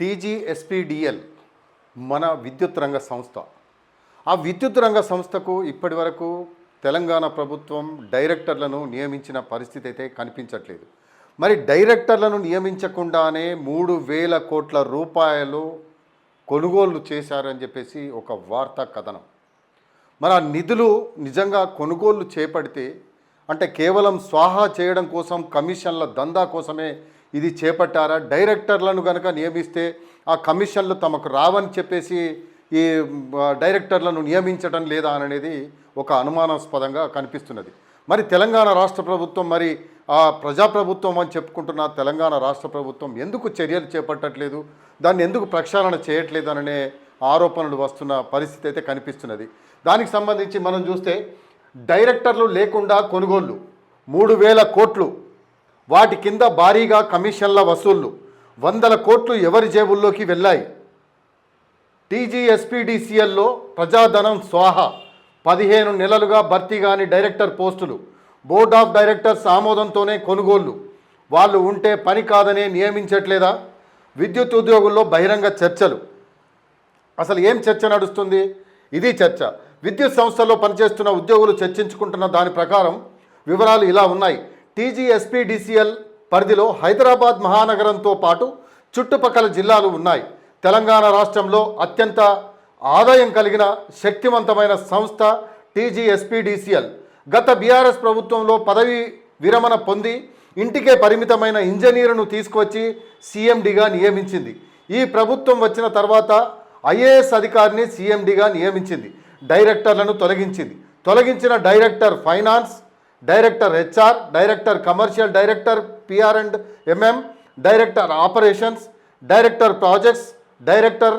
టీజీఎస్పీడిఎల్ మన విద్యుత్ రంగ సంస్థ. ఆ విద్యుత్ రంగ సంస్థకు ఇప్పటి వరకు తెలంగాణ ప్రభుత్వం డైరెక్టర్లను నియమించిన పరిస్థితి అయితే కనిపించట్లేదు. మరి డైరెక్టర్లను నియమించకుండానే మూడు వేల కోట్ల రూపాయలు కొనుగోలు చేశారని చెప్పేసి ఒక వార్తా కథనం. మరి ఆ నిధులు నిజంగా కొనుగోలు చేపడితే అంటే కేవలం స్వాహా చేయడం కోసం కమిషన్ల దందా కోసమే ఇది చేపట్టారా? డైరెక్టర్లను కనుక నియమిస్తే ఆ కమిషన్లు తమకు రావని చెప్పేసి ఈ డైరెక్టర్లను నియమించడం లేదా అనేది ఒక అనుమానాస్పదంగా కనిపిస్తున్నది. మరి తెలంగాణ రాష్ట్ర ప్రభుత్వం మరి ఆ ప్రజాప్రభుత్వం అని చెప్పుకుంటున్న తెలంగాణ రాష్ట్ర ప్రభుత్వం ఎందుకు చర్యలు చేపట్టట్లేదు? దాన్ని ఎందుకు ప్రక్షాళన చేయట్లేదు అనే ఆరోపణలు వస్తున్న పరిస్థితి అయితే కనిపిస్తున్నది. దానికి సంబంధించి మనం చూస్తే డైరెక్టర్లు లేకుండా కొనుగోళ్ళు మూడు వేల కోట్లు వాటి కింద భారీగా కమిషన్ల వసూళ్ళు. వందల కోట్లు ఎవరి జేబుల్లోకి వెళ్ళాయి? టీజీఎస్పీడీసీఎల్లో ప్రజాధనం స్వాహ. పదిహేను నెలలుగా భర్తీ కాని డైరెక్టర్ పోస్టులు. బోర్డ్ ఆఫ్ డైరెక్టర్స్ ఆమోదంతోనే కొనుగోళ్ళు. వాళ్ళు ఉంటే పని కాదనే నియమించట్లేదా? విద్యుత్ ఉద్యోగుల్లో బహిరంగ చర్చలు. అసలు ఏం చర్చ నడుస్తుంది? ఇది చర్చ. విద్యుత్ సంస్థల్లో పనిచేస్తున్న ఉద్యోగులు చర్చించుకుంటున్న దాని ప్రకారం వివరాలు ఇలా ఉన్నాయి. టీజీఎస్పీడీసీఎల్ పరిధిలో హైదరాబాద్ మహానగరంతో పాటు చుట్టుపక్కల జిల్లాలు ఉన్నాయి. తెలంగాణ రాష్ట్రంలో అత్యంత ఆదాయం కలిగిన శక్తివంతమైన సంస్థ టీజీఎస్పీడీసీఎల్ గత బీఆర్ఎస్ ప్రభుత్వంలో పదవి విరమణ పొంది ఇంటికే పరిమితమైన ఇంజనీరును తీసుకువచ్చి సీఎండిగా నియమించింది. ఈ ప్రభుత్వం వచ్చిన తర్వాత ఐఏఎస్ అధికారిని సీఎండిగా నియమించింది. డైరెక్టర్లను తొలగించింది. తొలగించిన director finance director HR director commercial director PR and MM director operations director projects director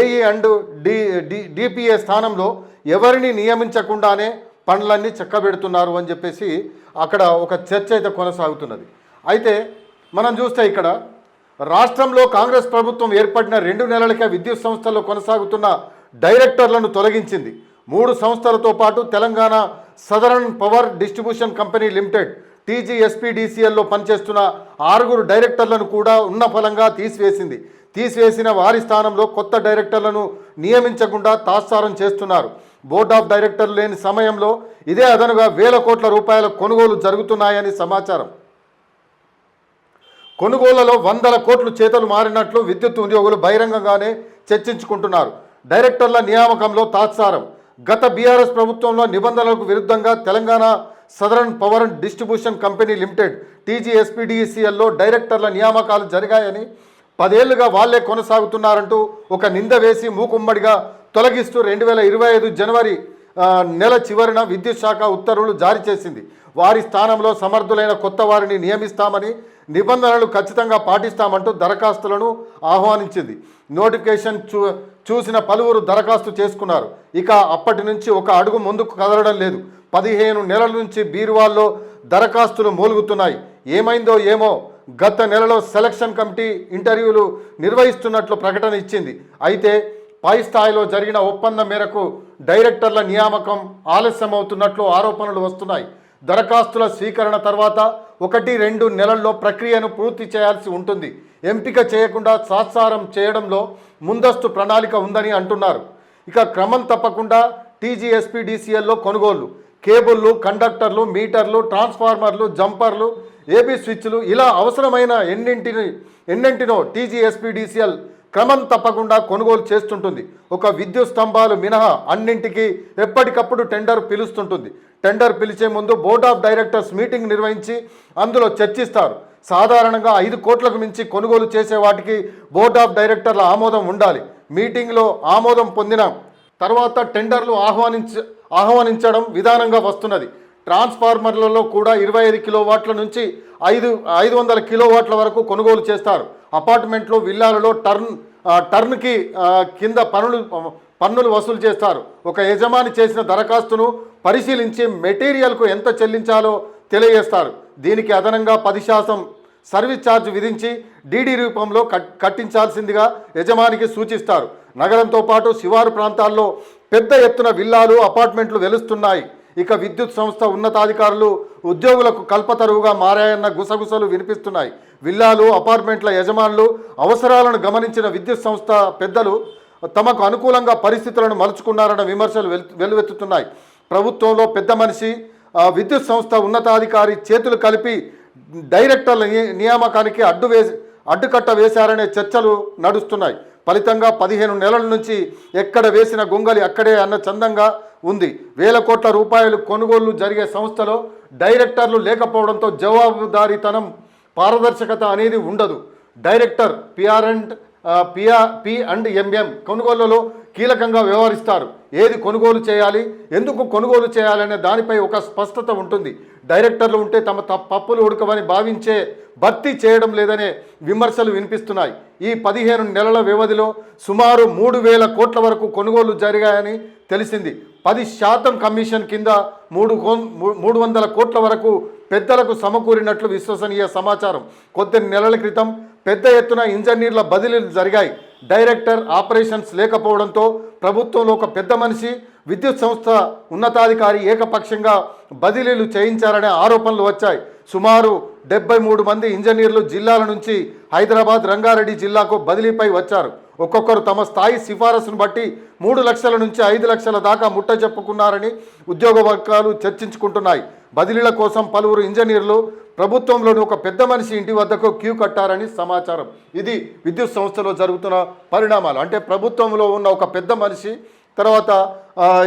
AE and D DPA స్థానంలో ఎవరిని నియమించకుండానే పనులన్నీ చెక్కబెడుతున్నారు అని చెప్పేసి అక్కడ ఒక చర్చ అయితే కొనసాగుతున్నది. అయితే మనం చూస్తే ఇక్కడ రాష్ట్రంలో కాంగ్రెస్ ప్రభుత్వం ఏర్పడిన రెండు నెలలకే విద్యుత్ సంస్థల్లో కొనసాగుతున్న డైరెక్టర్లను తొలగించింది. మూడు సంస్థలతో పాటు Telangana southern power distribution company limited టీజీఎస్పీడీసీఎల్లో పనిచేస్తున్న ఆరుగురు డైరెక్టర్లను కూడా ఉన్న ఫలంగా తీసివేసింది. తీసివేసిన వారి స్థానంలో కొత్త డైరెక్టర్లను నియమించకుండా తాత్సారం చేస్తున్నారు. బోర్డ్ ఆఫ్ డైరెక్టర్లు లేని సమయంలో ఇదే అదనుగా వేల కోట్ల రూపాయల కొనుగోలు జరుగుతున్నాయని సమాచారం. కొనుగోళ్ళలో వందల కోట్లు చేతులు మారినట్లు విద్యుత్ ఉద్యోగులు బహిరంగంగానే చర్చించుకుంటున్నారు. డైరెక్టర్ల నియామకంలో తాత్సారం. గత బీఆర్ఎస్ ప్రభుత్వంలో నిబంధనలకు విరుద్ధంగా Telangana southern power and distribution company limited టీజీఎస్పీడీసీఎల్లో డైరెక్టర్ల నియామకాలు జరిగాయని పదేళ్ళుగా వాళ్ళే కొనసాగుతున్నారంటూ ఒక నింద వేసి మూకుమ్మడిగా తొలగిస్తూ రెండు వేల ఇరవై ఐదు జనవరి నెల చివరిన విద్యుత్ శాఖ ఉత్తర్వులు జారీ చేసింది. వారి స్థానంలో సమర్థులైన కొత్త వారిని నియమిస్తామని నిబంధనలు ఖచ్చితంగా పాటిస్తామంటూ దరఖాస్తులను ఆహ్వానించింది. నోటిఫికేషన్ చూ చూసిన పలువురు దరఖాస్తు చేసుకున్నారు. ఇక అప్పటి నుంచి ఒక అడుగు ముందుకు కదలడం లేదు. పదిహేను నెలల నుంచి బీరువాల్లో దరఖాస్తులు మూలుగుతున్నాయి. ఏమైందో ఏమో గత నెలలో సెలక్షన్ కమిటీ ఇంటర్వ్యూలు నిర్వహిస్తున్నట్లు ప్రకటన ఇచ్చింది. అయితే పై స్థాయిలో జరిగిన ఒప్పందం మేరకు డైరెక్టర్ల నియామకం ఆలస్యమవుతున్నట్లు ఆరోపణలు వస్తున్నాయి. దరఖాస్తుల స్వీకరణ తర్వాత ఒకటి రెండు నెలల్లో ప్రక్రియను పూర్తి చేయాల్సి ఉంటుంది. ఎంపిక చేయకుండా సాత్సారం చేయడంలో ముందస్తు ప్రణాళిక ఉందని అంటున్నారు. ఇక క్రమం తప్పకుండా టీజీఎస్పీడీసీఎల్లో కొనుగోళ్ళు. కేబుల్లు కండక్టర్లు మీటర్లు ట్రాన్స్ఫార్మర్లు జంపర్లు ఏబీ స్విచ్లు ఇలా అవసరమైన ఎన్నింటిని ఎన్నింటినో టీజీఎస్పీడీసీఎల్ క్రమం తప్పకుండా కొనుగోలు చేస్తుంటుంది. ఒక విద్యుత్ స్తంభాలు మినహా అన్నింటికి ఎప్పటికప్పుడు టెండర్ పిలుస్తుంటుంది. టెండర్ పిలిచే ముందు బోర్డ్ ఆఫ్ డైరెక్టర్స్ మీటింగ్ నిర్వహించి అందులో చర్చిస్తారు. సాధారణంగా ఐదు కోట్లకు మించి కొనుగోలు చేసే వాటికి బోర్డ్ ఆఫ్ డైరెక్టర్ల ఆమోదం ఉండాలి. మీటింగ్లో ఆమోదం పొందిన తర్వాత టెండర్లు ఆహ్వానించ ఆహ్వానించడం విధానంగా వస్తున్నది. ట్రాన్స్ఫార్మర్లలో కూడా ఇరవై ఐదు కిలోవాట్ల నుంచి ఐదు ఐదు వందల కిలోవాట్ల వరకు కొనుగోలు చేస్తారు. అపార్ట్మెంట్లు విల్లాలలో టర్న్ టర్న్కి కింద పనులు పన్నులు వసూలు చేస్తారు. ఒక యజమాని చేసిన దరఖాస్తును పరిశీలించి మెటీరియల్కు ఎంత చెల్లించాలో తెలియజేస్తారు. దీనికి అదనంగా పది శాతం సర్వీస్ ఛార్జ్ విధించి డీడీ రూపంలో కట్ కట్టించాల్సిందిగా యజమానికి సూచిస్తారు. నగరంతో పాటు శివారు ప్రాంతాల్లో పెద్ద ఎత్తున విల్లాలు అపార్ట్మెంట్లు వెలుస్తున్నాయి. ఇక విద్యుత్ సంస్థ ఉన్నతాధికారులు ఉద్యోగులకు కల్పతరువుగా మారాయన్న గుసగుసలు వినిపిస్తున్నాయి. విల్లాలు అపార్ట్మెంట్ల యజమానులు అవసరాలను గమనించిన విద్యుత్ సంస్థ పెద్దలు తమకు అనుకూలంగా పరిస్థితులను మలుచుకున్నారన్న విమర్శలు వెల్ వెల్లువెత్తుతున్నాయి. ప్రభుత్వంలో పెద్ద మనిషి విద్యుత్ సంస్థ ఉన్నతాధికారి చేతులు కలిపి డైరెక్టర్ల నియామకానికి అడ్డు వేసి అడ్డుకట్ట వేశారనే చర్చలు నడుస్తున్నాయి. ఫలితంగా పదిహేను నెలల నుంచి ఎక్కడ వేసిన గొంగలి అక్కడే అన్న చందంగా ఉంది. వేల కోట్ల రూపాయలు కొనుగోళ్ళు జరిగే సంస్థలో డైరెక్టర్లు లేకపోవడంతో జవాబుదారీతనం పారదర్శకత అనేది ఉండదు. Director PR and PR P and MM కొనుగోళ్ళలో కీలకంగా వ్యవహరిస్తారు. ఏది కొనుగోలు చేయాలి ఎందుకు కొనుగోలు చేయాలనే దానిపై ఒక స్పష్టత ఉంటుంది. డైరెక్టర్లు ఉంటే తమ త- పప్పులు ఉడకవని భావించే భర్తీ చేయడం లేదనే విమర్శలు వినిపిస్తున్నాయి. ఈ పదిహేను నెలల వ్యవధిలో సుమారు మూడు వేల కోట్ల వరకు కొనుగోలు జరిగాయని తెలిసింది. పది శాతం కమిషన్ కింద మూడు మూడు వందల కోట్ల వరకు పెద్దలకు సమకూరినట్లు విశ్వసనీయ సమాచారం. కొద్ది నెలల క్రితం పెద్ద ఎత్తున ఇంజనీర్ల బదిలీలు జరిగాయి. డైరెక్టర్ ఆపరేషన్స్ లేకపోవడంతో ప్రభుత్వంలో ఒక పెద్ద మనిషి విద్యుత్ సంస్థ ఉన్నతాధికారి ఏకపక్షంగా బదిలీలు చేయించారనే ఆరోపణలు వచ్చాయి. సుమారు డెబ్బై మూడు మంది ఇంజనీర్లు జిల్లాల నుంచి హైదరాబాద్ రంగారెడ్డి జిల్లాకు బదిలీపై వచ్చారు. ఒక్కొక్కరు తమ స్థాయి సిఫారసును బట్టి మూడు లక్షల నుంచి ఐదు లక్షల దాకా ముట్ట చెప్పుకున్నారని ఉద్యోగ వర్గాలు చర్చించుకుంటున్నాయి. బదిలీల కోసం పలువురు ఇంజనీర్లు ప్రభుత్వంలోని ఒక పెద్ద మనిషి ఇంటి వద్దకు క్యూ కట్టారని సమాచారం. ఇది విద్యుత్ సంస్థలో జరుగుతున్న పరిణామాలు. అంటే ప్రభుత్వంలో ఉన్న ఒక పెద్ద మనిషి తర్వాత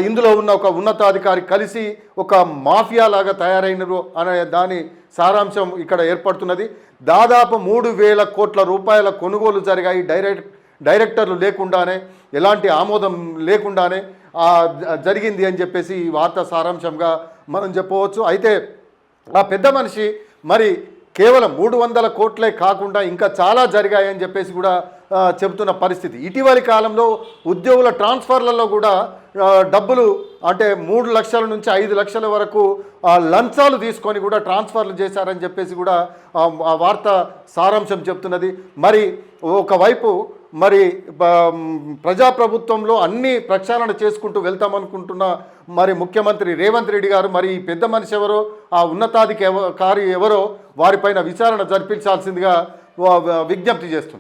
ఇందులో ఉన్న ఒక ఉన్నతాధికారి కలిసి ఒక మాఫియా లాగా తయారైనరు అనే దాని సారాంశం ఇక్కడ ఏర్పడుతున్నది. దాదాపు మూడు వేల కోట్ల రూపాయల కొనుగోలు జరిగాయి. డైరెక్ట్ డైరెక్టర్లు లేకుండానే ఎలాంటి ఆమోదం లేకుండానే జరిగింది అని చెప్పేసి ఈ వార్త సారాంశంగా మనం చెప్పవచ్చు. అయితే ఆ పెద్ద మనిషి మరి కేవలం మూడు వందల కోట్లే కాకుండా ఇంకా చాలా జరిగాయని చెప్పేసి కూడా చెబుతున్న పరిస్థితి. ఇటీవలి కాలంలో ఉద్యోగుల ట్రాన్స్ఫర్లలో కూడా డబ్బులు అంటే మూడు లక్షల నుంచి ఐదు లక్షల వరకు లంచాలు తీసుకొని కూడా ట్రాన్స్ఫర్లు చేశారని చెప్పేసి కూడా ఆ, వార్త సారాంశం చెప్తున్నది. మరి ఒకవైపు మరి ప్రజాప్రభుత్వంలో అన్ని ప్రక్షాళన చేసుకుంటూ వెళ్తామనుకుంటున్న మరి ముఖ్యమంత్రి రేవంత్ రెడ్డి గారు మరి ఈ పెద్ద మనిషి ఎవరో ఆ ఉన్నతాధికారి ఎవరో వారిపైన విచారణ జరిపించాల్సిందిగా విజ్ఞప్తి చేస్తున్నాం.